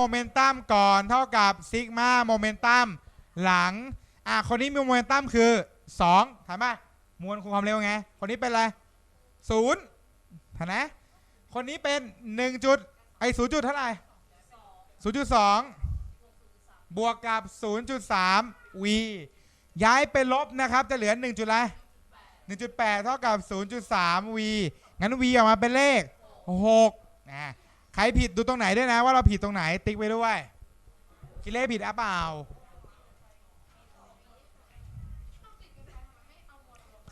โมเมนตัมก่อนเท่ากับซิกมาโมเมนตัมหลัง อะคนนี้มีโมเมนตัมคือ 2ถามป่ะมวลคูณความเร็วไง คนนี้เป็นอะไรศูนย์ถามนะ คนนี้เป็น 1 จุดไอ้ศูนย์จุดเท่าไหร่ศูนย์จุดสองบวกกับ 0.3 v ย้ายเป็นลบนะครับ จะเหลือ1จุดอะไร1.8 เท่ากับ 0.3 v งั้น v ออกมาเป็นเลข6นะ ใครผิดดูตรงไหนด้วยนะว่าเราผิดตรงไหนติ๊กไว้ด้วยคิดเลขผิดอะเปล่า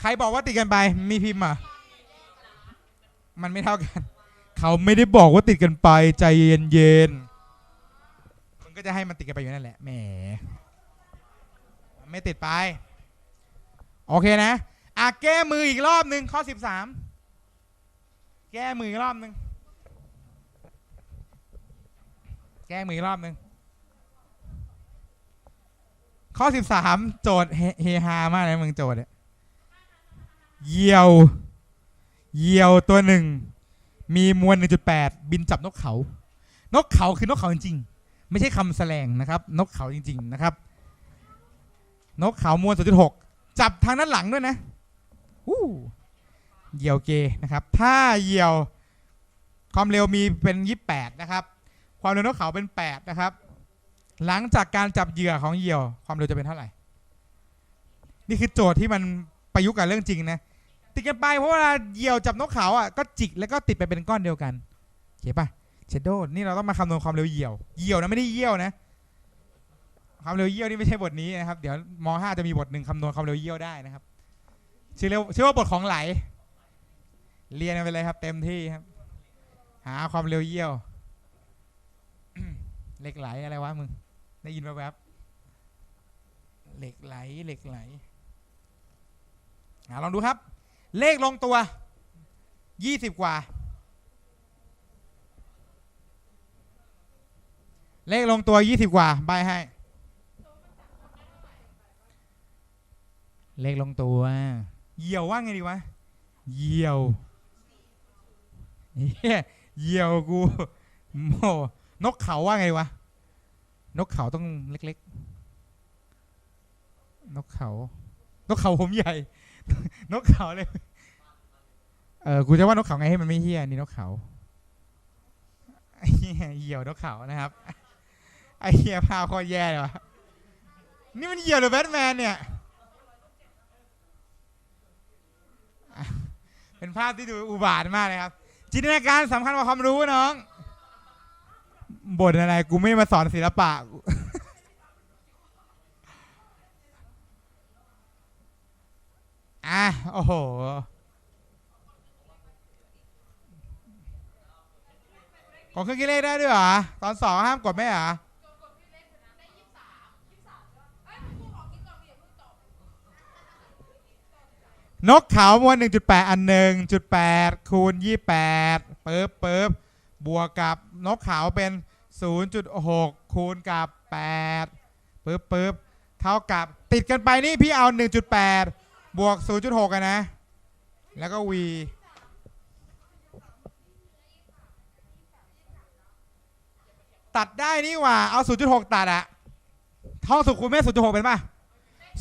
ใครบอกว่าติดกันไปมีพิมพ์อะมันไม่เท่ากัน เขาไม่ได้บอกว่าติดกันไปใจเย็นๆมึงก็จะให้มันติดกันไปอยู่นั่นแหละแหมไม่ติดไป โอเคนะอะแก้มืออีกรอบหนึ่งข้อ 13 แก้มืออีกรอบหนึ่ง แก้มือรอบหนึ่งข้อ13โจทย์เฮเฮฮามากเลยมึงโจทย์เนี่ยเหยี่ยว เหยี่ยวตัวหนึ่ง มีมวล 1.8 บินจับนกเขา นกเขาคือนกเขาจริงๆ ไม่ใช่คำแสลงนะครับ นกเขาจริง ๆ นะครับ นกเขามวล 0.6 จับทางด้านหลังด้วยนะอู้เหยี่ยวเกนะครับ ถ้าเหยี่ยวความเร็วมีเป็น 28 นะครับ ความเร็วนกเขาเป็น 8 นะครับ หลังจากการจับเหยื่อของเหยี่ยว ความเร็วจะเป็นเท่าไหร่ นี่คือโจทย์ที่มันประยุกต์กับเรื่องจริงนะ ติดกันไปเพราะเวลาเหยี่ยวจับนกเขาอะก็จิกแล้วก็ติดไปเป็นก้อนเดียวกันโอเคปะเชดโดนี่เราต้องมาคำนวณความเร็วเหยี่ยว เหยี่ยวนะไม่ได้เยี่ยวนะ ความเร็วเยี่ยวนี่ไม่ใช่บทนี้นะครับ เดี๋ยวม .5 จะมีบทหนึ่งคำนวณความเร็วเยี่ยวได้นะครับ ชื่อเรียกชื่อว่าบทของไหล เรียนกันไปเลยครับ เต็มที่ครับ หาความเร็วเยี่ยว เหล็กไหลอะไรวะมึง ได้ยินแวบๆเหล็กไหลเหล็กไหลอะลองดูครับ เลขลงตัวยี่สิบกว่า เลขลงตัวยี่สิบกว่าใบให้ เลขลงตัวเหยี่ยวว่าไงดีวะเหยี่ยวเหี้ยเหยี่ยวกูโมนกเขาว่าไงวะ นกเขาต้องเล็กๆ นกเขา นกเขาผมใหญ่ นกเขาเลย เออกูจะว่านกเขาไงให้มันไม่เฮี้ยนี่นกเขาเหี้ยเหยี่ยวนกเขานะครับ ไอเหี้ยพาคตรแย่เลยวะนี่มันเหี่ยวหรือแบทแมนเนี่ย เป็นภาพที่ดูอุบาทมากเลยครับ จินตนาการสำคัญกว่าความรู้น้อง บ่นอะไร กูไม่มาสอนศิลปะ อะ โอ้โหกดเครื่องคิดเลขได้ด้วยเหรอ ตอนสองห้ามกดไหมเหรอ นกเขามวล1.8 อันหนึ่งจุดแปดคูณ 28ปึ๊บปึ๊บบวกกับนกเขาเป็น 0.6 คูณกับ8ปึ๊บปึ๊บเท่ากับติดกันไปนี่พี่เอา 1.8 บวก 0.6กันนะ แล้วก็ v ตัดได้นี่หว่า เอา 0.6 ตัดอะท่องสุขคูณแม่ 0.6 เป็นป่ะ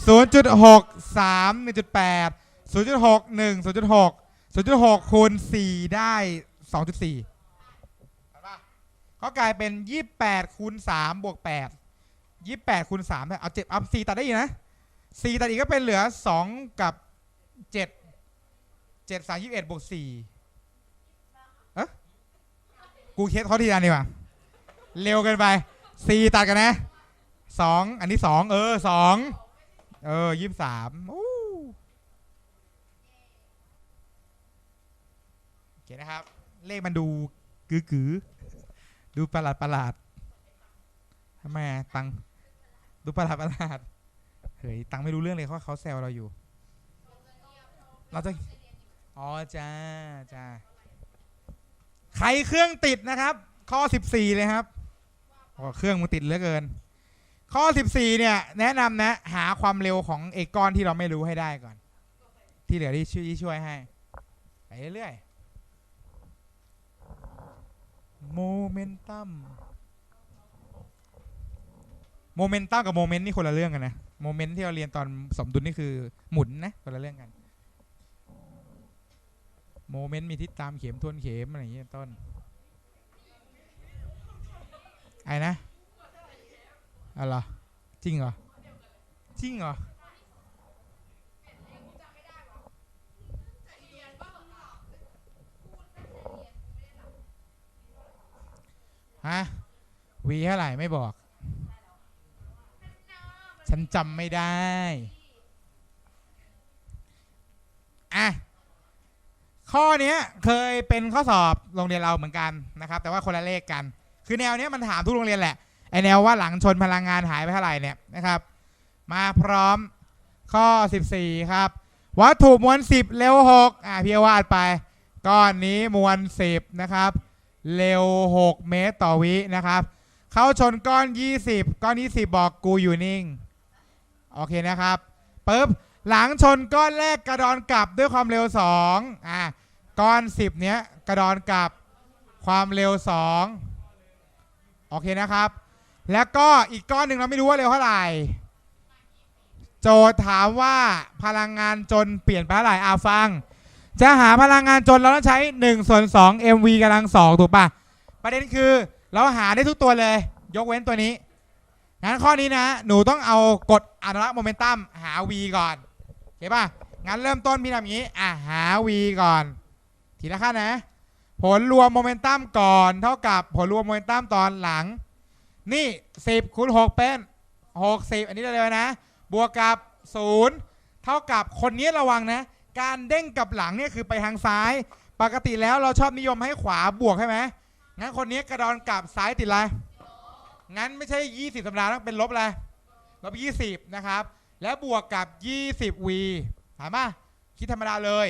0.6 3 1.8 0.6 1 0.6 0.6 คูณ 4 ได้ 2.4 ก็กลายเป็น 28คูณ3บวก8 28คูณ3เนี่ยเอา7เอา4ตัดได้อีกนะ4ตัดอีกก็เป็นเหลือ 2 กับ 7 7 3 21บวก4เอ๊ะกูเคสเขาทีละดีกว่าเร็วเกินไป 4 ตัดกันนะ 2 อันนี้ 2 เออ 2 เออ 23อู้โอเคนะครับ เลขมันดูกือกือๆ ดูประหลาดประหลาดทำไมตังดูประหลาดประหลาดเฮ้ยตังไม่รู้เรื่องเลยเพราะเขาแซวเราอยู่ เราจะอ๋อจ้าจ้าใครเครื่องติดนะครับ ข้อ14เลยครับโอ้เครื่องมึงติดเหลือเกิน ข้อ14เนี่ย แนะนำนะ หาความเร็วของเอกก้อนที่เราไม่รู้ให้ได้ก่อน ที่เหลือที่ช่วยช่วยให้ ไปเรื่อยๆ โมเมนตัมโมเมนตัมกับโมเมนต์นี่คนละเรื่องกันนะโมเมนต์ที่เราเรียนตอนสมดุลนี่คือหมุนนะคนละเรื่องกันโมเมนต์มีทิศตามเข็มทวนเข็มอะไรอย่างเงี้ยต้นไอ้นะอะไรอจริงเหรอจริงเหรอ ฮะวีเท่าไหร่ไม่บอก ฉันจำไม่ได้อะข้อนี้เคยเป็นข้อสอบโรงเรียนเราเหมือนกันนะครับ แต่ว่าคนละเลขกัน คือแนวเนี้ยมันถามทุกโรงเรียนแหละไอแนวว่าหลังชนพลังงานหายไปเท่าไหร่เนี่ยนะครับ มาพร้อมข้อ 14 ครับ วัตถุมวล 10 เร็ว 6 อะพี่วาดไป ก้อนนี้มวล 10 นะครับ เร็ว 6 เมตรต่อวินะครับ เข้าชนก้อน 20 ก้อน 20 บอกกูอยู่นิ่ง โอเคนะครับปึ๊บหลังชนก้อนแรกกระดอนกลับด้วยความเร็ว 2อะก้อน 10 เนี้ยกระดอนกลับความเร็ว 2 โอเคนะครับ แล้วก็อีกก้อนหนึ่งเราไม่รู้ว่าเร็วเท่าไหร่ โจทย์ถามว่าพลังงานจนเปลี่ยนไปเท่าไหร่อาฟัง จะหาพลังงานจนเราต้องใช้1ส่วน2 mv กำลัง2ถูกปะประเด็นคือเราหาได้ทุกตัวเลย ยกเว้นตัวนี้งั้นข้อนี้นะ หนูต้องเอากฎอนุรักษ์โมเมนตัมหา v ก่อนโอเคป่ะงั้นเริ่มต้นพี่ทำอย่างนี้อะหา v ก่อน ทีละขั้นนะ ผลรวมโมเมนตัมก่อนเท่ากับผลรวมโมเมนตัมตอนหลัง นี่ 10คูณ6เป็น 60 อันนี้เลยนะ บวกกับ 0 เท่ากับคนนี้ระวังนะ การเด้งกลับหลังเนี่ยคือไปทางซ้าย ปกติแล้วเราชอบนิยมให้ขวาบวกใช่ไหมงั้นคนนี้กระดอนกลับซ้ายติดอะไรงั้นไม่ใช่ 20ธรรมดาต้องเป็นลบอะไรลบ20 นะครับ แล้วบวกกับ 20v ถามป่ะคิดธรรมดาเลย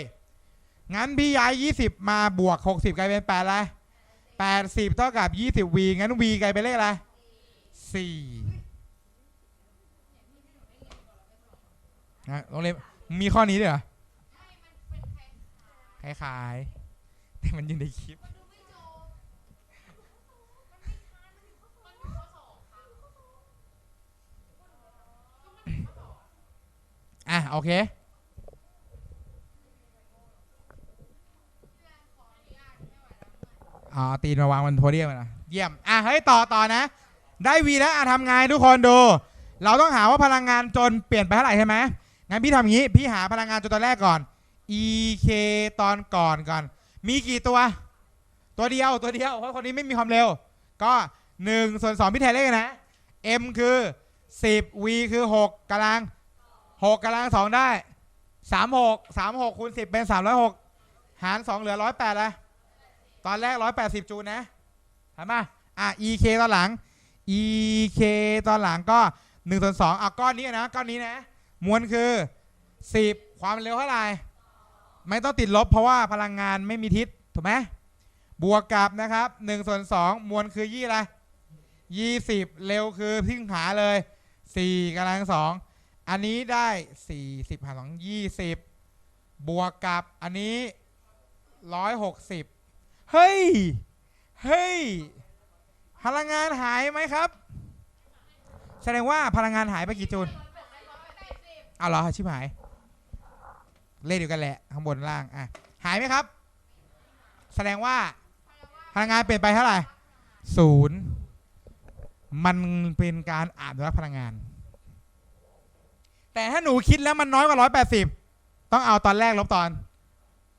งั้นพี่ย้าย 20 มาบวก 60 กลายเป็น8อะไร80 เท่ากับ 20v งั้น v กลายเป็นเลขอะไร 4นะโรงเรียนมีข้อนี้ด้วยเหรอ คล้ายๆ แต่มันอยู่ในคลิป อะ โอเค อ๋อ ตีนมาวางบนโพเดียมนะเยี่ยม อะ เฮ้ย ต่อต่อนะ ได้วีแล้ว อะทำไงทุกคนดู เราต้องหาว่าพลังงานจนเปลี่ยนไปเท่าไหร่ใช่ไหมงั้นพี่ทำอย่างนี้ พี่หาพลังงานจนตอนแรกก่อน ek ตอนก่อนก่อน มีกี่ตัว ตัวเดียวตัวเดียว เพราะคนนี้ไม่มีความเร็ว ก็1ส่วน2พี่แทนเลขนะ m คือ 10 v คือ 6กำลัง 6กำลัง 2 ได้ 36 36คูณ10 เป็น 306 หาร 2 เหลือ 108ละตอนแรก 180 จูลนะเห็นปะอะ ek ตอนหลัง ek ตอนหลังก็1ส่วน2เอาก้อนนี้นะ ก้อนนี้นะ มวลคือ 10 ความเร็วเท่าไหร่ ไม่ต้องติดลบเพราะว่าพลังงานไม่มีทิศถูกไหมบวกกับนะครับ1ส่วน2มวลคือยี่อะไร20 เร็วคือพิ้งหาเลย 4กำลัง2อันนี้ได้ 40หาร2 20 บวกกับอันนี้ 160 เฮ้ย เฮ้ย พลังงานหายไหมครับ แสดงว่าพลังงานหายไปกี่จูลเอาเหรอชิบหาย เลขเดียวกันแหละข้างบนล่างอะหายไหมครับ แสดงว่าพลังงานเปลี่ยนไปเท่าไหร่ศูนย์มันเป็นการอ่านรับพลังงาน แต่ถ้าหนูคิดแล้วมันน้อยกว่าร้อยแปดสิบต้องเอาตอนแรกลบตอน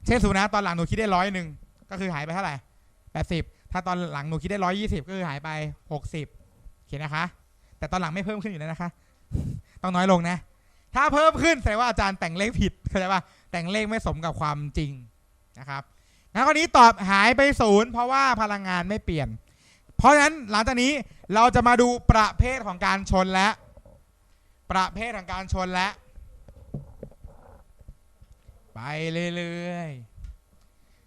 เช่นสมมตินะตอนหลังหนูคิดได้ร้อยหนึ่งก็คือหายไปเท่าไหร่แปดสิบถ้าตอนหลังหนูคิดได้ร้อยยี่สิบก็คือหายไปหกสิบโอเคนะคะ แต่ตอนหลังไม่เพิ่มขึ้นอยู่แล้วนะคะ ต้องน้อยลงนะ ถ้าเพิ่มขึ้นแสดงว่าอาจารย์แต่งเลขผิดเข้าใจป่ะแต่งเลขไม่สมกับความจริงนะครับงั้นข้อนี้ตอบหายไปศูนย์เพราะว่าพลังงานไม่เปลี่ยน เพราะฉะนั้นหลังจากนี้เราจะมาดูประเภทของการชนและ ประเภทของการชนและ ไปเรื่อย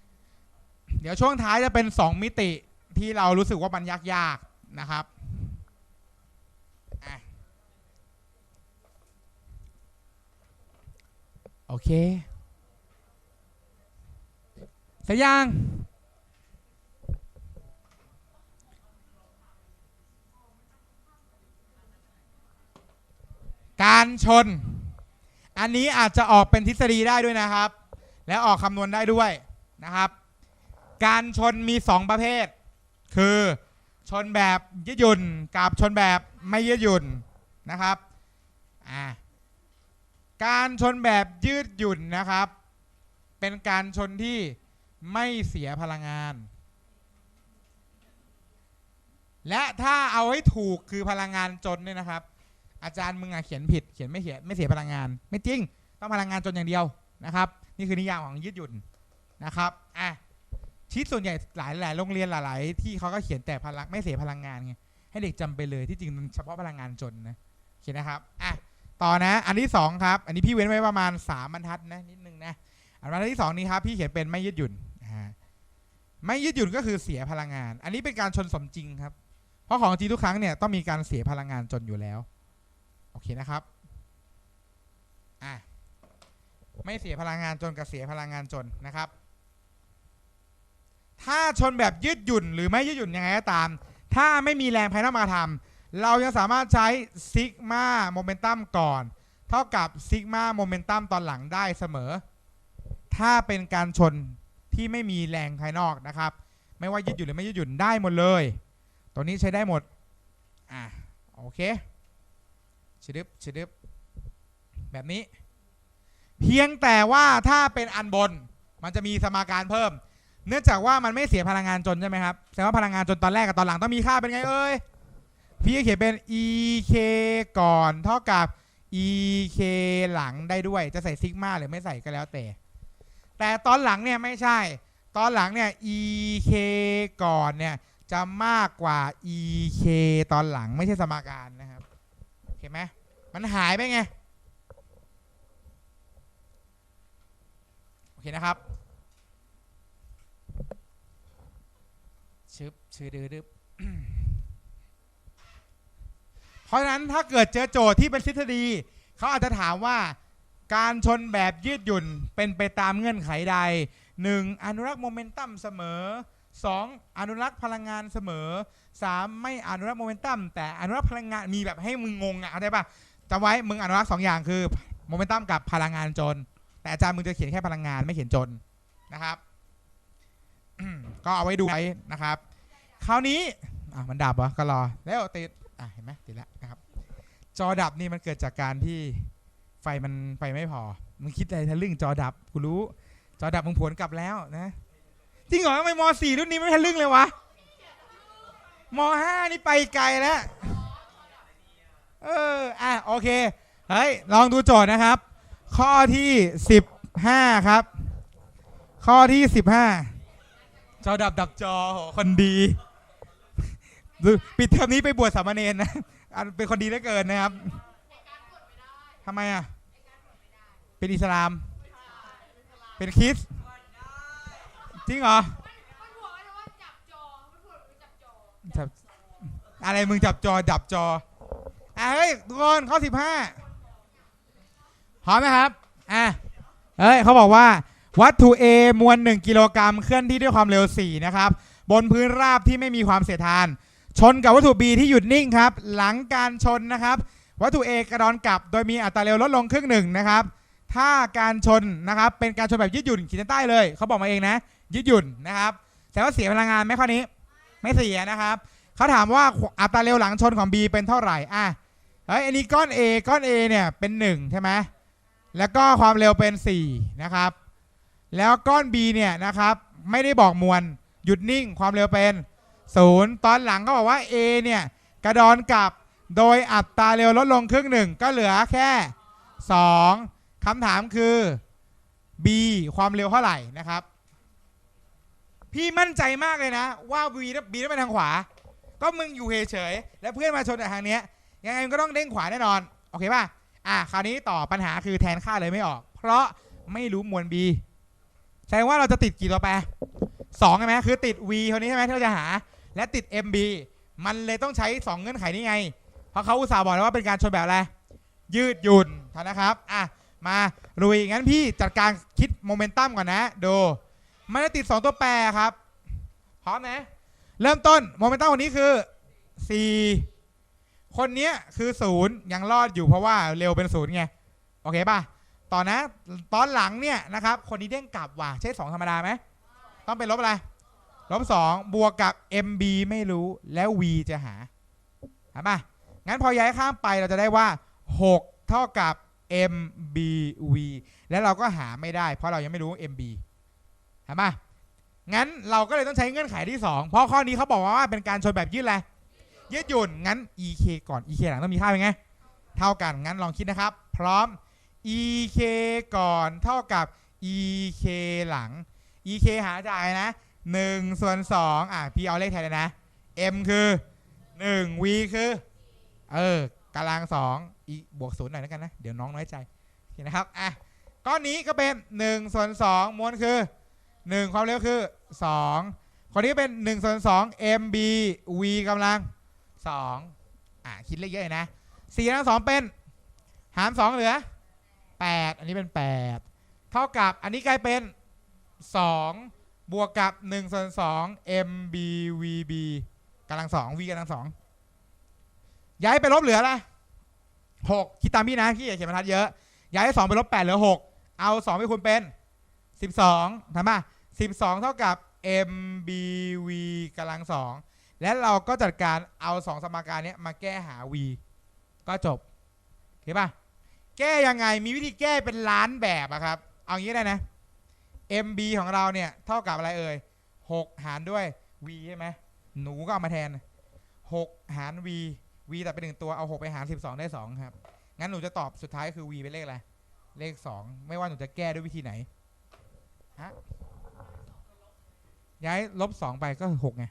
ๆ เดี๋ยวช่วงท้ายจะเป็น 2 มิติที่เรารู้สึกว่ามันยากๆนะครับอะ โอเคสร็จยังการชน อันนี้อาจจะออกเป็นทฤษฎีได้ด้วยนะครับ และออกคำนวณได้ด้วยนะครับ การชนมี 2 ประเภท คือชนแบบยืดหยุ่นกับชนแบบไม่ยืดหยุ่นนะครับ อ่า การชนแบบยืดหยุ่นนะครับ เป็นการชนที่ไม่เสียพลังงาน และถ้าเอาให้ถูกคือพลังงานจนเนี่ยนะครับ อาจารย์มึงอะเขียนผิด เขียนไม่เขียนไม่เสียพลังงาน ไม่จริง ต้องพลังงานจนอย่างเดียวนะครับ นี่คือนิยามของยืดหยุ่นนะครับอะชีตส่วนใหญ่หลายหลายโรงเรียนหลาย ๆ ที่เขาก็เขียนแต่พลังไม่เสียพลังงานไงให้เด็กจำไปเลยที่จริงมันเฉพาะพลังงานจนนะโอเคนะครับอะ ต่อนะ อันที่สองครับ อันนี้พี่เว้นไว้ประมาณสามบรรทัดนะนิดนึงนะ อันบรรทัดที่สองนี้ครับพี่เขียนเป็นไม่ยืดหยุ่นไม่ยืดหยุ่นก็คือเสียพลังงาน อันนี้เป็นการชนสมจริงครับ เพราะของจริงทุกครั้งเนี่ยต้องมีการเสียพลังงานจนอยู่แล้ว โอเคนะครับ อะ ไม่เสียพลังงานจนกับเสียพลังงานจนนะครับ ถ้าชนแบบยืดหยุ่นหรือไม่ยืดหยุ่นยังไงก็ตาม ถ้าไม่มีแรงภายนอกมาทำ เรายังสามารถใช้ซิกมาโมเมนตัมก่อน เท่ากับซิกมาโมเมนตัมตอนหลังได้เสมอ ถ้าเป็นการชนที่ไม่มีแรงภายนอกนะครับ ไม่ว่ายืดหยุ่นหรือไม่ยืดหยุ่นได้หมดเลย ตัวนี้ใช้ได้หมด อะ โอเคชดึบชดึบแบบนี้ เพียงแต่ว่าถ้าเป็นอันบนมันจะมีสมการเพิ่ม เนื่องจากว่ามันไม่เสียพลังงานจนใช่ไหมครับแสดงว่าพลังงานจนตอนแรกกับตอนหลังต้องมีค่าเป็นไงเอ้ย พี่ก็เขียนเป็น ek ก่อนเท่ากับ ek หลังได้ด้วยจะใส่ซิกมาหรือไม่ใส่ก็แล้วแต่ แต่ตอนหลังเนี่ยไม่ใช่ ตอนหลังเนี่ย ek ก่อนเนี่ยจะมากกว่า ek ตอนหลังไม่ใช่สมการนะครับโอเคไหมมันหายไปไงโอเคนะครับชึบชื่อดื้อดึบ เพราะฉะนั้นถ้าเกิดเจอโจทย์ที่เป็นทฤษฎีเขาอาจจะถามว่าการชนแบบยืดหยุ่นเป็นไปตามเงื่อนไขใด 1. อนุรักษ์โมเมนตัมเสมอ 2. อนุรักษ์พลังงานเสมอ 3. ไม่อนุรักษ์โมเมนตัมแต่อนุรักษ์พลังงานมีแบบให้มึงงงอะเข้าใจปะจำไว้มึงอนุรักษ์สองอย่างคือโมเมนตัมกับพลังงานจน แต่อาจารย์มึงจะเขียนแค่พลังงานไม่เขียนจนนะครับ ก็เอาไว้ดูไว้นะครับ คราวนี้อะมันดับเหรอก็รอแล้วติด อะเห็นไหมติดแล้วนะครับ จอดับนี่มันเกิดจากการที่ไฟมันไฟไม่พอ มึงคิดอะไรทะลึ่งจอดับกูรู้ จอดับมึงผวนกลับแล้วนะ จริงเหรอทำไมมสี่รุ่นนี้ไม่ทะลึ่งเลยวะมห้านี่ไปไกลแล้ว เออ อะ โอเค เฮ้ย ลองดูโจทย์นะครับ ข้อที่สิบห้าครับ ข้อที่สิบห้าจอดับดับจอโหคนดี ปิดเทอมนี้ไปบวชสามเณรนะอันเป็นคนดีเหลือเกินนะครับทำไมอะ เป็นอิสลาม เป็นคริสจริงเหรออกเลยว่าจับจออจับอะไรมึงจับจอจับจออะเฮ้ยทุกคนข้อสิบห้าพร้อมไหมครับอะเฮ้ยเขาบอกว่าวัตถุ A มวล 1 กิโลกรัมเคลื่อนที่ด้วยความเร็ว 4 นะครับ บนพื้นราบที่ไม่มีความเสียดทาน ชนกับวัตถุ B ที่หยุดนิ่งครับ หลังการชนนะครับ วัตถุ A กระดอนกลับ โดยมีอัตราเร็วลดลงครึ่งหนึ่งนะครับ ถ้าการชนนะครับเป็นการชนแบบยืดหยุ่นขีดเส้นใต้เลยเขาบอกมาเองนะ ยืดหยุ่นนะครับ แต่ว่าเสียพลังงานไหมข้อนี้ ไม่เสียนะครับเขาถามว่าอัตราเร็วหลังชนของ B เป็นเท่าไหร่อะเฮ้ยอันนี้ก้อน A ก้อน A เนี่ยเป็น1ใช่ไหมแล้วก็ความเร็วเป็น 4 นะครับ แล้วก้อน B เนี่ยนะครับไม่ได้บอกมวลหยุดนิ่งความเร็วเป็น 0ตอนหลังก็บอกว่า A เนี่ย กระดอนกลับโดยอัตราเร็วลดลงครึ่งหนึ่งก็เหลือแค่ 2คำถามคือ B ความเร็วเท่าไหร่นะครับ พี่มั่นใจมากเลยนะ ว่า B บีต้องไปทางขวา ก็มึงอยู่เฉยๆแล้วเพื่อนมาชนแต่ทางเนี้ยยังไงมันก็ต้องเด้งขวาแน่นอน โอเคป่ะอะคราวนี้ต่อปัญหาคือแทนค่าเลยไม่ออก เพราะไม่รู้มวล b แสดงว่าเราจะติดกี่ตัวแปรสองใช่ไหมคือติด v คนนี้ใช่ไหมที่เราจะหา และติด mb มันเลยต้องใช้ 2 เงื่อนไขนี้ไง เพราะเขาอุตส่าห์บอกแล้วว่าเป็นการชนแบบอะไรยืดหยุ่นนะครับอะมาลุยงั้นพี่จัดการคิดโมเมนตัมก่อนนะดูมันจะติด 2 ตัวแปรครับพร้อมนะเริ่มต้นโมเมนตัมวันนี้คือ 4 คนเนี้ยคือศูนย์ยังรอดอยู่เพราะว่าเร็วเป็นศูนย์ไงโอเคป่ะต่อนะ ตอนหลังเนี่ยนะครับ คนนี้เด้งกลับว่ะใช่สองธรรมดาไหมต้องเป็นลบอะไร ลบสองบวกกับ MB ไม่รู้แล้ว V จะหาเห็นป่ะงั้นพอย้ายข้ามไปเราจะได้ว่า 6 เท่ากับ MBV แล้วเราก็หาไม่ได้ เพราะเรายังไม่รู้ MB เห็นป่ะงั้นเราก็เลยต้องใช้เงื่อนไขที่ 2 เพราะข้อนี้เขาบอกว่าเป็นการชนแบบยืดอะไรยืดหยุ่นงั้น EK ก่อน EK หลังต้องมีค่าเป็นไง เท่ากันงั้นลองคิดนะครับ พร้อม EK ก่อนเท่ากับ EK หลัง EK หาจากนะ 1 ส่วน 2 อะ พี่เอาเลขแทนเลยนะ M คือ 1 V คือ เออกำลัง2อีบวกศูนย์หน่อยแล้วกันนะ เดี๋ยวน้องน้อยใจโอเคนะครับ อะ ก้อนนี้ก็เป็น 1 ส่วน 2 มวลคือ 1 ความเร็วคือ 2 คนนี้เป็น 1 ส่วน 2 MB V กำลัง 2 อะ คิดเลขเยอะเลยนะ4กำลัง2เป็น หาร 2 เหลือ 8 อันนี้เป็น 8 เท่ากับอันนี้กลายเป็น 2 บวกกับ1ส่วน2 MBVB กำลัง2 V กำลัง2ย้ายไปลบเหลืออะไร6คิดตามพี่นะพี่อย่าเขียนบรรทัดเยอะ ย้าย2ไปลบ8เหลือ 6 เอา 2 ไปคูณเป็น 12ทำมา12 เท่ากับ MBV กำลัง2และเราก็จัดการเอา 2 สมการเนี้ยมาแก้หา V ก็จบโอเคป่ะ แก้ยังไงมีวิธีแก้เป็นล้านแบบอะครับ เอางี้ได้นะ MB ของเราเนี่ยเท่ากับอะไรเอ่ย6 หารด้วย V ใช่ไหมหนูก็เอามาแทน 6 หาร V V แต่เป็นหนึ่งตัวเอา 6 ไปหาร 12 ได้ 2 ครับ งั้นหนูจะตอบสุดท้ายคือ V เป็นเลขอะไร เลข 2 ไม่ว่าหนูจะแก้ด้วยวิธีไหนฮะย้ายลบ 2 ไปก็ 6 ไง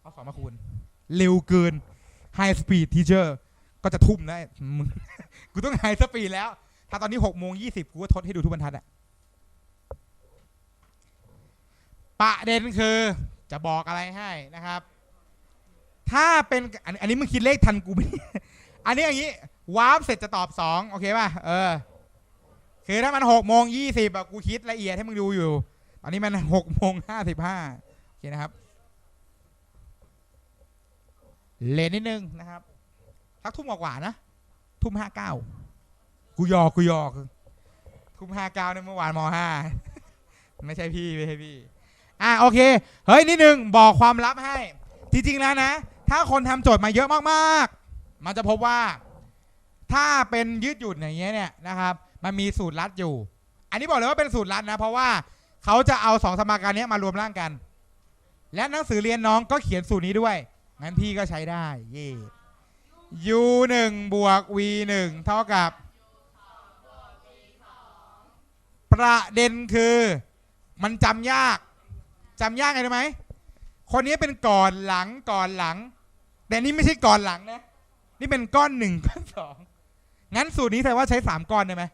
เอา2มาคูณ เร็วเกิน High Speed Teacher ก็จะทุ่มได้มึง กูต้องไฮสปีดแล้ว ถ้าตอนนี้6โมง20 กูก็ทดให้ดูทุกบรรทัดอะ ประเด็นคือจะบอกอะไรให้นะครับ ถ้าเป็นอันอันนี้มึงคิดเลขทันกูไหม อันนี้อย่างนี้วาร์ปเสร็จจะตอบ2โอเคป่ะเออ คือถ้ามัน6โมง20อะกูคิดละเอียดให้มึงดูอยู่ ตอนนี้มัน6โมง55โอเคนะครับ เลนนิดนึงนะครับสักทุ่มกว่าๆนะ ทุ่มห้าเก้ากูยอกกูยอกทุ่มห้าเก้าเนี่ยเมื่อวานมห้าไม่ใช่พี่ ไม่ใช่พี่ อะโอเค เฮ้ยนิดนึงบอกความลับให้ จริงๆแล้วนะ ถ้าคนทำโจทย์มาเยอะมากๆ มันจะพบว่า ถ้าเป็นยืดหยุ่นอย่างเงี้ยเนี่ยนะครับ มันมีสูตรลัดอยู่ อันนี้บอกเลยว่าเป็นสูตรลัดนะ เพราะว่าเขาจะเอาสองสมการนี้มารวมร่างกัน และหนังสือเรียนน้องก็เขียนสูตรนี้ด้วย งั้นพี่ก็ใช้ได้ เย่ u 1บวก v 1เท่ากับประเด็นคือ มันจำยาก จำยากไงรู้ไหมคนนี้เป็นก่อนหลังก่อนหลัง แต่นี่ไม่ใช่ก่อนหลังนะนี่เป็นก้อนหนึ่งก้อนสองงั้นสูตรนี้แสดงว่าใช้สามก้อนได้ไหม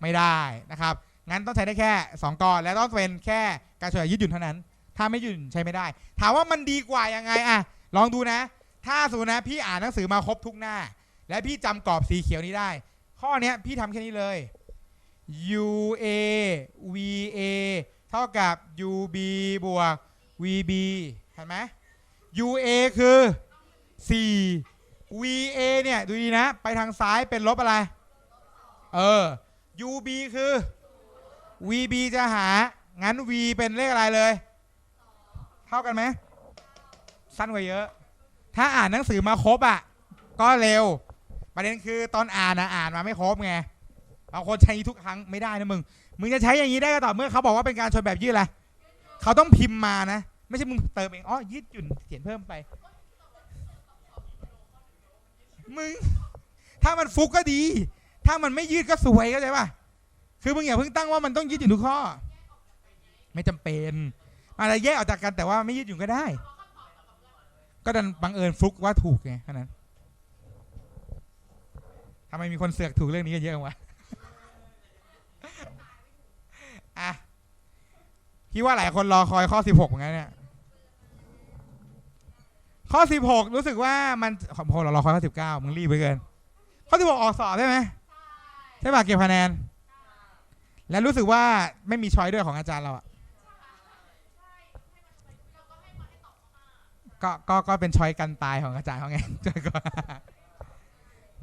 ไม่ได้นะครับ งั้นต้องใช้ได้แค่สองก้อน และต้องเป็นแค่การช่วยยืดหยุ่นเท่านั้น ถ้าไม่ยืดหยุ่นใช้ไม่ได้ ถามว่ามันดีกว่ายังไงอะลองดูนะ ถ้าสมมตินะพี่อ่านหนังสือมาครบทุกหน้า และพี่จำกรอบสีเขียวนี้ได้ ข้อเนี้ยพี่ทำแค่นี้เลย UA VA เท่ากับ UB บวก VB เห็นไหม UA คือ 4 VA เนี่ย ดูดีนะ ไปทางซ้ายเป็นลบอะไร เออ UB คือ VB จะหา งั้น V เป็นเลขอะไรเลย เท่ากันไหม สั้นกว่าเยอะ ถ้าอ่านหนังสือมาครบอะ ก็เร็ว ประเด็นคือตอนอ่านนะอ่านมาไม่ครบไงบางคนใช้ทุกครั้งไม่ได้นะมึง มึงจะใช้อย่างนี้ได้ก็ต่อเมื่อเขาบอกว่าเป็นการชนแบบยืดแหละไรเขาต้องพิมพ์มานะ ไม่ใช่มึงเติมเองอ๋อยืดหยุ่นเขียนเพิ่มไป มึง ถ้ามันฟุกก็ดี ถ้ามันไม่ยืดก็สวยเข้าใจป่ะคือมึงอย่าเพิ่งตั้งว่ามันต้องยืดหยุ่นทุกข้อ ไม่จำเป็นอะไรแยกออกจากกันแต่ว่าไม่ยืดหยุ่นก็ได้ ก็ดันบังเอิญฟุกว่าถูกไงแค่นั้นทำไมมีคนเสือกถูกเรื่องนี้กันเยอะวะ อะพี่ว่าหลายคนรอคอยข้อ 16เหมือนกันเนี่ย ข้อ 16 รู้สึกว่ามันของพอเรารอคอยข้อ 19 มึงรีบไปเกิน ข้อ 16 ออกสอบใช่ไหมใช่ป่ะเก็บคะแนน และรู้สึกว่าไม่มีช้อยด้วยของอาจารย์เราอะก็ก็ก็เป็นช้อยกันตายของอาจารย์เขาไงก็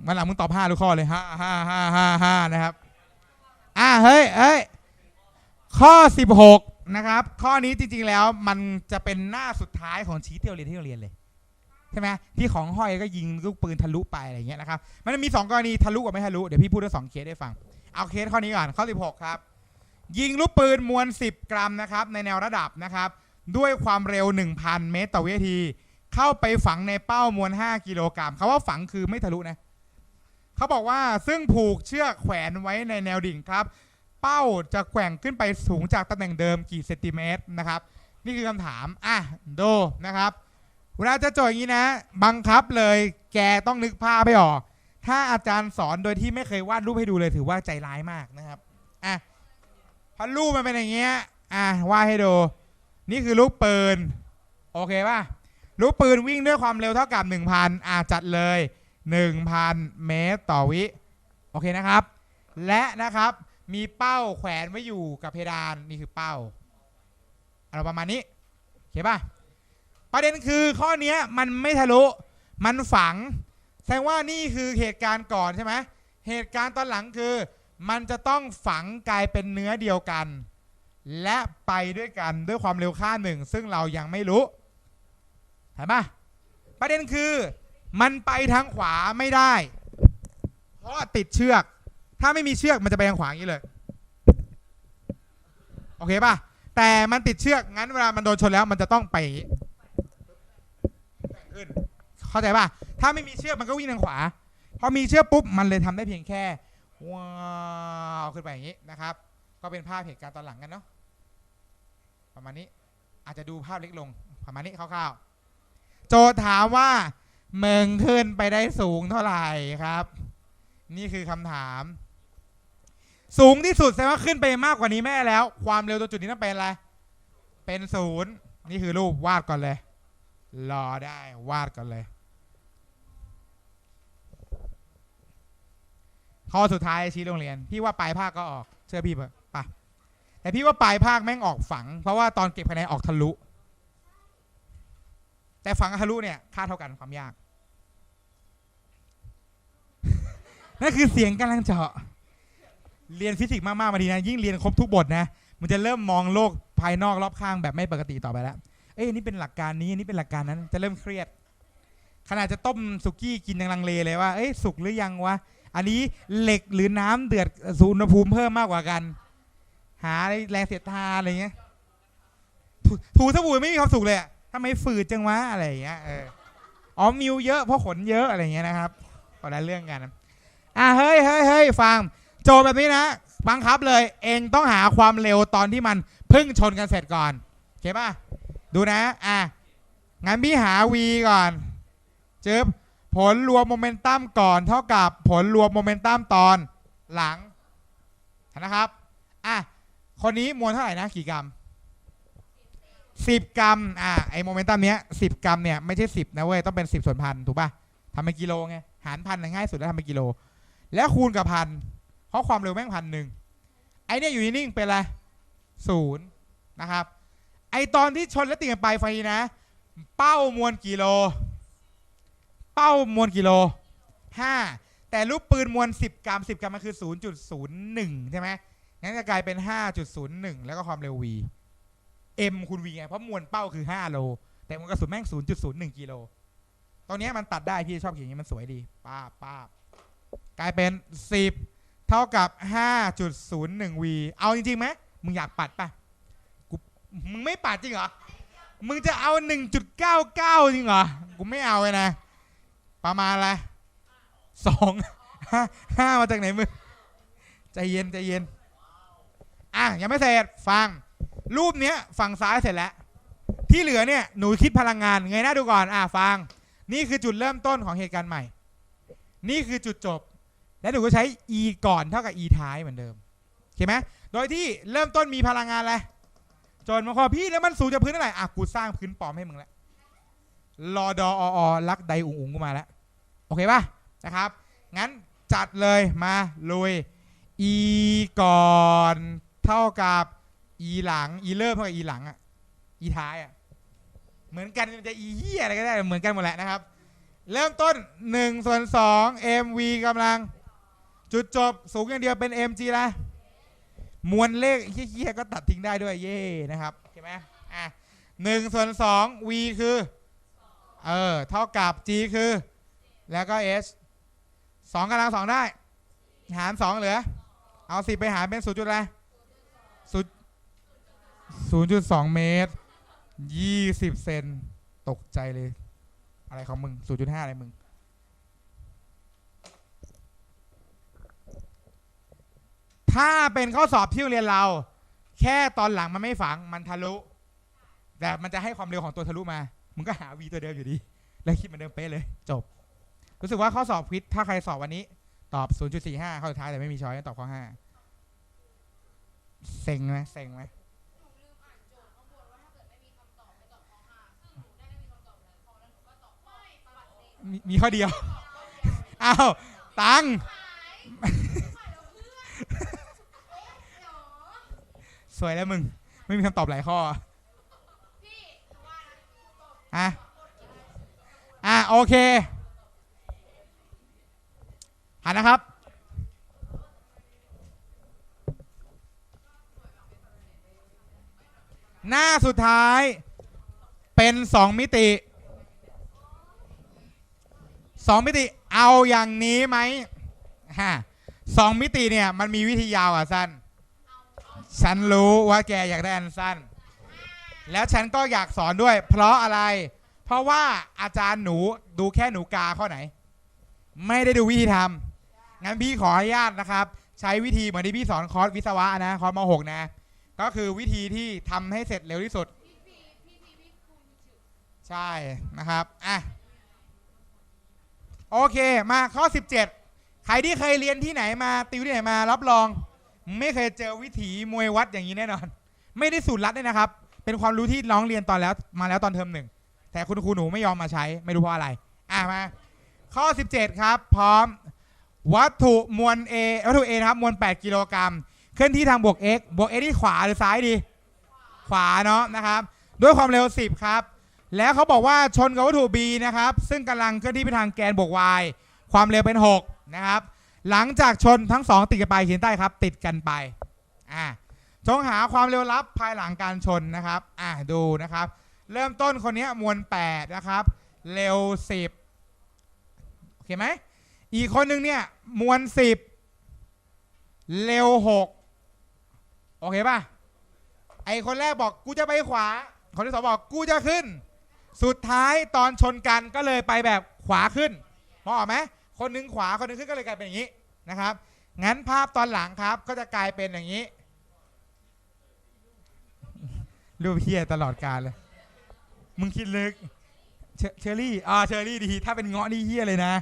มันหลังมึงตอบห้าทุกข้อเลยห้าห้าห้าห้าห้านะครับ อะเฮ้ยเฮ้ย ข้อสิบหกนะครับ ข้อนี้จริงๆแล้วมันจะเป็นหน้าสุดท้ายของชีทที่เราเรียนที่เราเรียนเลยใช่ไหมที่ของห้อยก็ยิงลูกปืนทะลุไปอะไรอย่างเงี้ยนะครับมันจะมีสองกรณีทะลุกับไม่ทะลุเดี๋ยวพี่พูดทั้งสองเคสให้ฟังเอาเคสข้อนี้ก่อนข้อสิบหกครับ ยิงลูกปืนมวล 10 กรัมนะครับในแนวระดับนะครับด้วยความเร็ว 1,000 เมตรต่อวินาที เข้าไปฝังในเป้ามวล 5 กิโลกรัมเขาว่าฝังคือไม่ทะลุนะเขาบอกว่าซึ่งผูกเชือกแขวนไว้ในแนวดิ่งครับ เป้าจะแกว่งขึ้นไปสูงจากตำแหน่งเดิมกี่เซนติเมตรนะครับ นี่คือคำถาม อะดูนะครับ เวลาจะโจทย์อย่างนี้นะ บังคับเลยแกต้องนึกภาพให้ออก ถ้าอาจารย์สอนโดยที่ไม่เคยวาดรูปให้ดูเลยถือว่าใจร้ายมากนะครับอะพอรูปมันเป็นอย่างเงี้ยอะวาดให้ดู นี่คือลูกปืน โอเคป่ะลูกปืนวิ่งด้วยความเร็วเท่ากับ 1,000อะจัดเลย 1,000 เมตรต่อวิ โอเคนะครับ และนะครับ มีเป้าแขวนไว้อยู่กับเพดานนี่คือเป้าอะไรประมาณนี้โอเคป่ะประเด็นคือข้อเนี้ยมันไม่ทะลุมันฝัง แสดงว่านี่คือเหตุการณ์ก่อนใช่ไหมเหตุการณ์ตอนหลังคือ มันจะต้องฝังกลายเป็นเนื้อเดียวกัน และไปด้วยกันด้วยความเร็วค่าหนึ่งซึ่งเรายังไม่รู้เห็นปะประเด็นคือ มันไปทางขวาไม่ได้ เพราะติดเชือก ถ้าไม่มีเชือกมันจะไปทางขวาอย่างนี้เลย โอเคป่ะ แต่มันติดเชือก งั้นเวลามันโดนชนแล้ว มันจะต้องไปอย่างนี้ขึ้น เข้าใจป่ะ ถ้าไม่มีเชือกมันก็วิ่งทางขวา พอมีเชือกปุ๊บ มันเลยทำได้เพียงแค่ว้าวขึ้นไปอย่างนี้นะครับ ก็เป็นภาพเหตุการณ์ตอนหลังกันเนาะ ประมาณนี้ อาจจะดูภาพเล็กลง ประมาณนี้คร่าวๆ โจทย์ถามว่าเมึงขึ้นไปได้สูงเท่าไหร่ครับ นี่คือคำถาม สูงที่สุดแสดงว่าขึ้นไปมากกว่านี้ไม่ได้แล้ว ความเร็วตัวจุดนี้ต้องเป็นอะไร เป็นศูนย์นี่คือรูปวาดก่อนเลย รอได้วาดก่อนเลย ข้อสุดท้ายชี้โรงเรียน พี่ว่าปลายภาคก็ออก เชื่อพี่เถอะไปแต่พี่ว่าปลายภาคแม่งออกฝัง เพราะว่าตอนเก็บคะแนนออกทะลุ แต่ฝังกับทะลุเนี่ยค่าเท่ากันความยาก นั่นคือเสียงกำลังเจาะ เรียนฟิสิกส์มากๆมาดีนะยิ่งเรียนครบทุกบทนะมันจะเริ่มมองโลกภายนอกรอบข้างแบบไม่ปกติต่อไปแล้วเอ้ยอันนี่เป็นหลักการนี้อันนี่เป็นหลักการนั้นจะเริ่มเครียด ขนาดจะต้มสุกี้กินยังลังเลเลยว่าเอ้ยสุกหรือยังวะอันนี้เหล็กหรือน้ำเดือดสูอุณหภูมิเพิ่มมากกว่ากัน หาแรงเสียดทานอะไรเงี้ยถูถูสบู่ไม่มีความสุขเลยอะทำไมฝืดจังวะอะไรอย่างเงี้ยเอออ๋อมิวเยอะเพราะขนเยอะอะไรเงี้ยนะครับคนละเรื่องกัน อะเฮ้ยเฮ้ยเฮ้ยฟัง โจทย์แบบนี้นะบังคับเลย เองต้องหาความเร็วตอนที่มันเพึ่งชนกันเสร็จก่อนโอเคป่ะดูนะอะงั้นพี่หา v ก่อนเจอผลรวมโมเมนตัมก่อนเท่ากับผลรวมโมเมนตัมตอนหลังนะครับอะคนนี้มวลเท่าไหร่นะกี่กรัมสิบกรัมอะไอโมเมนตัมเนี้ยสิบกรัมเนี่ยไม่ใช่สิบนะเว้ยต้องเป็นสิบส่วนพันถูกป่ะทำเป็นกิโลไงหารพันง่ายสุดแล้วทำเป็นกิโล แล้วคูณกับพัน เพราะความเร็วแม่งพันหนึ่งไอเนี่ยอยู่นิ่งเป็นอะไรศูนย์นะครับ ไอตอนที่ชนและติดกันไปไฟนะ เป้ามวลกิโล เป้ามวลกิโลห้าแต่ลูกปืนมวล 10 กรัม 10 กรัมมันคือ 0.01 ใช่ไหมงั้นจะกลายเป็น 5.01 แล้วก็ความเร็ว v m คูณ v ไง เพราะมวลเป้าคือ 5 โล แต่มวลกระสุนแม่ง 0.01 กิโล ตรงเนี้ยมันตัดได้พี่ชอบเขียนอย่างนี้มันสวยดี ป้าป้ากลายเป็น 10 เท่ากับ 5.01 v เอาจริงๆไหมมึงอยากปัดป่ะกูมึงไม่ปัดจริงเหรอ มึงจะเอา 1.99 จริงเหรอ กูไม่เอาเลยนะ ประมาณอะไรสองห้าห้ามาจากไหนมึง ใจเย็นใจเย็น อะ ยังไม่เสร็จ ฟัง รูปเนี้ยฝั่งซ้ายเสร็จแล้ว ที่เหลือเนี่ย หนูคิดพลังงาน ไงนะดูก่อน อะ ฟัง นี่คือจุดเริ่มต้นของเหตุการณ์ใหม่ นี่คือจุดจบ และหนูก็ใช้ e ก่อนเท่ากับ e ท้ายเหมือนเดิมโอเคไหมโดยที่เริ่มต้นมีพลังงานอะไรจนมาขอพี่แล้วมันสูงจากพื้นเท่าไหร่อะกูสร้างพื้นปลอมให้มึงแล้วรอดอออรักใดอุ๋งอุ๋งกูมาแล้วโอเคป่ะนะครับ งั้นจัดเลยมาลุย e ก่อนเท่ากับ e หลัง e เริ่มเท่ากับ e หลังอะ e ท้ายอะเหมือนกันจะอีเหี้ยอะไรก็ได้เหมือนกันหมดแหละนะครับ เริ่มต้น1ส่วน2 mv กำลัง จุดจบสูงอย่างเดียวเป็น mg ละมวลเลขเหี้ยๆก็ตัดทิ้งได้ด้วยเย่นะครับโอเคไหมอะหนึ่งส่วนสอง v คือเออเท่ากับ g คือ แล้วก็ h สองกำลังสองได้ หารสองเหลือ เอาสิไปหารเป็นศูนย์จุดอะไรศูนย์ศูนย์จุดสองเมตรยี่สิบเซนตกใจเลย อะไรของมึงศูนย์จุดห้าอะไรมึง ถ้าเป็นข้อสอบที่โรงเรียนเรา แค่ตอนหลังมันไม่ฝังมันทะลุ แต่มันจะให้ความเร็วของตัวทะลุมามึงก็หา v ตัวเดิมอยู่ดี แล้วคิดเหมันเดิมเป๊ะเลย จบ รู้สึกว่าข้อสอบควิดถ้าใครสอบวันนี้ ตอบ 0.45 ข้อสุดท้ายแต่ไม่มีช้อยตอบข้อ 5 เซ็งไหมเซ็งไหมมอ่านโจทย์ข้างบนว่าถ้าเกิดไม่มีคำตอบข้อห้าซึ่งได้ไม่มีคำตอบหมีมีข้อเดียว อ้าว ตังค์ สวยแล้วมึง ไม่มีคำตอบหลายข้ออะตอบอะอะโอเคหันนะครับ หน้าสุดท้ายเป็นสองมิติสองมิติเอาอย่างนี้ไหมฮะสองมิติเนี่ยมันมีวิธียาวอะสั้น ฉันรู้ว่าแกอยากได้อันสั้น แล้วฉันก็อยากสอนด้วย เพราะอะไร เพราะว่าอาจารย์หนูดูแค่หนูกาข้อไหน ไม่ได้ดูวิธีทำงั้นพี่ขออนุญาตนะครับ ใช้วิธีเหมือนที่พี่สอนคอร์สวิศวะนะคอร์สม .6 นะ ก็คือวิธีที่ทำให้เสร็จเร็วที่สุด ใช่นะครับอะโอเคมาข้อ 17 ใครที่เคยเรียนที่ไหนมาติวที่ไหนมารับรอง ไม่เคยเจอวิถีมวยวัดอย่างนี้แน่นอน ไม่ได้สูตรลัดด้วยนะครับ เป็นความรู้ที่น้องเรียนตอนแล้วมาแล้วตอนเทอมหนึ่ง แต่คุณครูหนูไม่ยอมมาใช้ไม่รู้เพราะอะไร อะมา ข้อ 17 ครับ พร้อม วัตถุมวล A วัตถุ A นะครับมวล 8 กิโลกรัม เคลื่อนที่ทางบวก x บวก x ที่ขวาหรือซ้ายดี ขวาเนาะนะครับ ด้วยความเร็ว 10 ครับ แล้วเขาบอกว่าชนกับวัตถุ B นะครับ ซึ่งกำลังเคลื่อนที่ไปทางแกนบวก y ความเร็วเป็น 6 นะครับ หลังจากชนทั้ง2ติดกันไปเขียนใต้ครับ ติดกันไปอ่าจงหาความเร็วลับภายหลังการชนนะครับอ่าดูนะครับ เริ่มต้นคนนี้มวล8นะครับ เร็ว 10โอเคไหมอีกคนหนึ่งเนี่ยมวล10 เร็ว 6 โอเคป่ะไอคนแรกบอกกูจะไปขวา คนที่สองบอกกูจะขึ้น สุดท้ายตอนชนกันก็เลยไปแบบขวาขึ้นมองออกไหม คนหนึงขวาคนหนึงขึ้นก็เลยกลายเป็นอย่างนี้นะครับ งั้นภาพตอนหลังครับก็จะกลายเป็นอย่างนี้ รูปเฮียตลอดการเลย มึงคิดลึกเชเชอรี่อ่าเชอรี่ดีถ้าเป็นเงาะนี่เฮียเลยนะ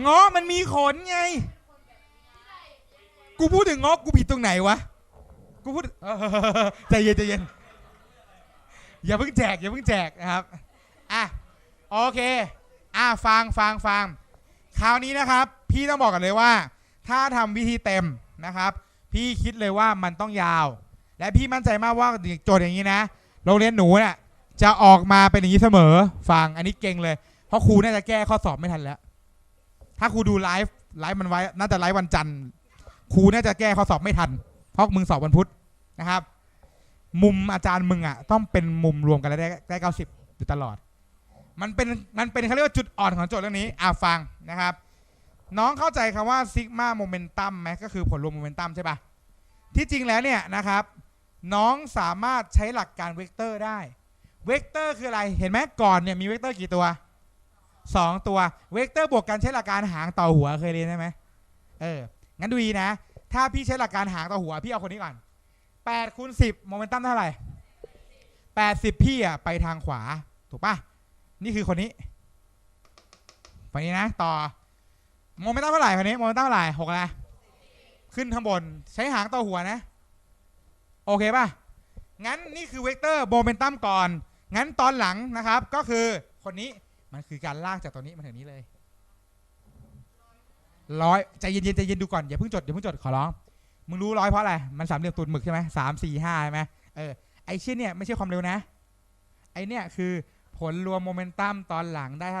เงาะมันมีขนไง กูพูดถึงเงาะกูผิดตรงไหนวะ กูพูดเออใจเย็นใจเย็น อย่าเพิ่งแจกอย่าเพิ่งแจกนะครับ อะ โอเค อะฟังฟังฟังคราวนี้นะครับ พี่ต้องบอกกันเลยว่า ถ้าทำวิธีเต็มนะครับ พี่คิดเลยว่ามันต้องยาว และพี่มั่นใจมากว่าโจทย์อย่างนี้นะโรงเรียนหนูเนี่ยจะออกมาเป็นอย่างนี้เสมอ ฟังอันนี้เก่งเลย เพราะครูน่าจะแก้ข้อสอบไม่ทันแล้ว ถ้าครูดูไลฟ์ไลฟ์มันไว้น่าจะไลฟ์วันจันทร์ครูน่าจะแก้ข้อสอบไม่ทัน เพราะมึงสอบวันพุธนะครับ มุมอาจารย์มึงอะต้องเป็นมุมรวมกันแล้วได้ได้เก้าสิบอยู่ตลอด มันเป็นมันเป็นเขาเรียกว่าจุดอ่อนของโจทย์เรื่องนี้อ่าฟังนะครับ น้องเข้าใจคำว่าซิกมาโมเมนตัมไหมก็คือผลรวมโมเมนตัมใช่ปะที่จริงแล้วเนี่ยนะครับ น้องสามารถใช้หลักการเวกเตอร์ได้ เวกเตอร์คืออะไรเห็นไหมก่อนเนี่ยมีเวกเตอร์กี่ตัวสองตัวเวกเตอร์บวกกันใช้หลักการหางต่อหัวเคยเรียนใช่ไหมเอองั้นดูดีนะ ถ้าพี่ใช้หลักการหางต่อหัวพี่เอาคนนี้ก่อน8คูณ10โมเมนตัมเท่าไหร่80 พี่อะไปทางขวาถูกปะ นี่คือคนนี้คนนี้นะ ต่อโมเมนตัมเท่าไหร่คนนี้โมเมนตัมเท่าไหร่หกนะขึ้นข้างบนใช้หางต่อหัวนะ โอเคป่ะ งั้นนี่คือเวกเตอร์โมเมนตัมก่อน งั้นตอนหลังนะครับ ก็คือคนนี้มันคือการลากจากตัวนี้มาถึงนี้เลยร้อยใจเย็นๆใจเย็นดูก่อนอย่าเพิ่งจดอย่าเพิ่งจดขอร้องมึงรู้ร้อยเพราะอะไรมันสามเหลี่ยมตูดหมึกใช่ไหมสามสี่ห้าใช่ไหมเออไอเชี่ยเนี่ยไม่ใช่ความเร็วนะ ไอเนี่ยคือ ผลรวมโมเมนตัมตอนหลังได้เท่า